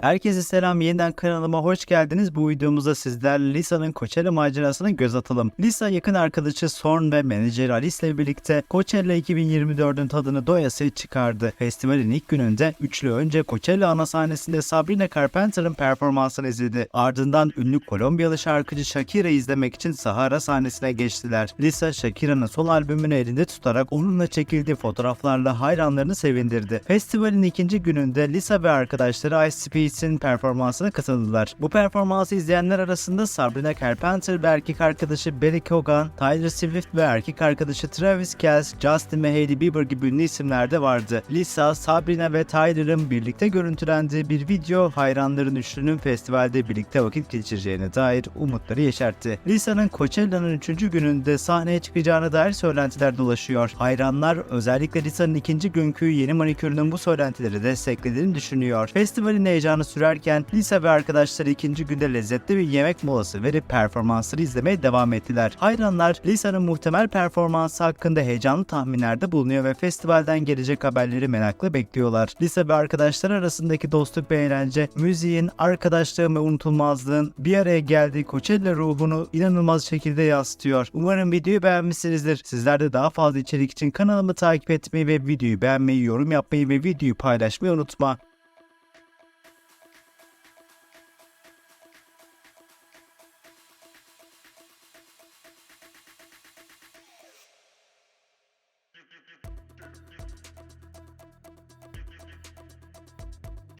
Herkese selam yeniden kanalıma hoş geldiniz. Bu videomuzda sizlerle Lisa'nın Coachella macerasına göz atalım. Lisa yakın arkadaşı Sorn ve menajeri Alice ile birlikte Coachella 2024'ün tadını doyasıya çıkardı. Festivalin ilk gününde üçlü önce Coachella ana sahnesinde Sabrina Carpenter'ın performansını izledi. Ardından ünlü Kolombiyalı şarkıcı Shakira'yı izlemek için Sahara sahnesine geçtiler. Lisa Shakira'nın son albümünü elinde tutarak onunla çekildiği fotoğraflarla hayranlarını sevindirdi. Festivalin ikinci gününde Lisa ve arkadaşları Ice Speeds'in performansına katıldılar. Bu performansı izleyenler arasında Sabrina Carpenter ve erkek arkadaşı Barry Cogan, Tyler Swift ve erkek arkadaşı Travis Kelce, Justin ve Hailey Bieber gibi ünlü isimler de vardı. Lisa, Sabrina ve Tyler'ın birlikte görüntülendiği bir video hayranların üçlünün festivalde birlikte vakit geçireceğine dair umutları yeşertti. Lisa'nın Coachella'nın 3. gününde sahneye çıkacağına dair söylentiler dolaşıyor. Hayranlar özellikle Lisa'nın ikinci günkü yeni manikürünün bu söylentileri desteklediğini düşünüyor. Festivalin heyecanı sürerken Lisa ve arkadaşları ikinci günde lezzetli bir yemek molası verip performansları izlemeye devam ettiler. Hayranlar Lisa'nın muhtemel performansı hakkında heyecanlı tahminlerde bulunuyor ve festivalden gelecek haberleri merakla bekliyorlar. Lisa ve arkadaşlar arasındaki dostluk ve eğlence, müziğin, arkadaşlığın ve unutulmazlığın bir araya geldiği Coachella ruhunu inanılmaz şekilde yansıtıyor. Umarım videoyu beğenmişsinizdir. Sizler de daha fazla içerik için kanalımı takip etmeyi ve videoyu beğenmeyi, yorum yapmayı ve videoyu paylaşmayı unutma.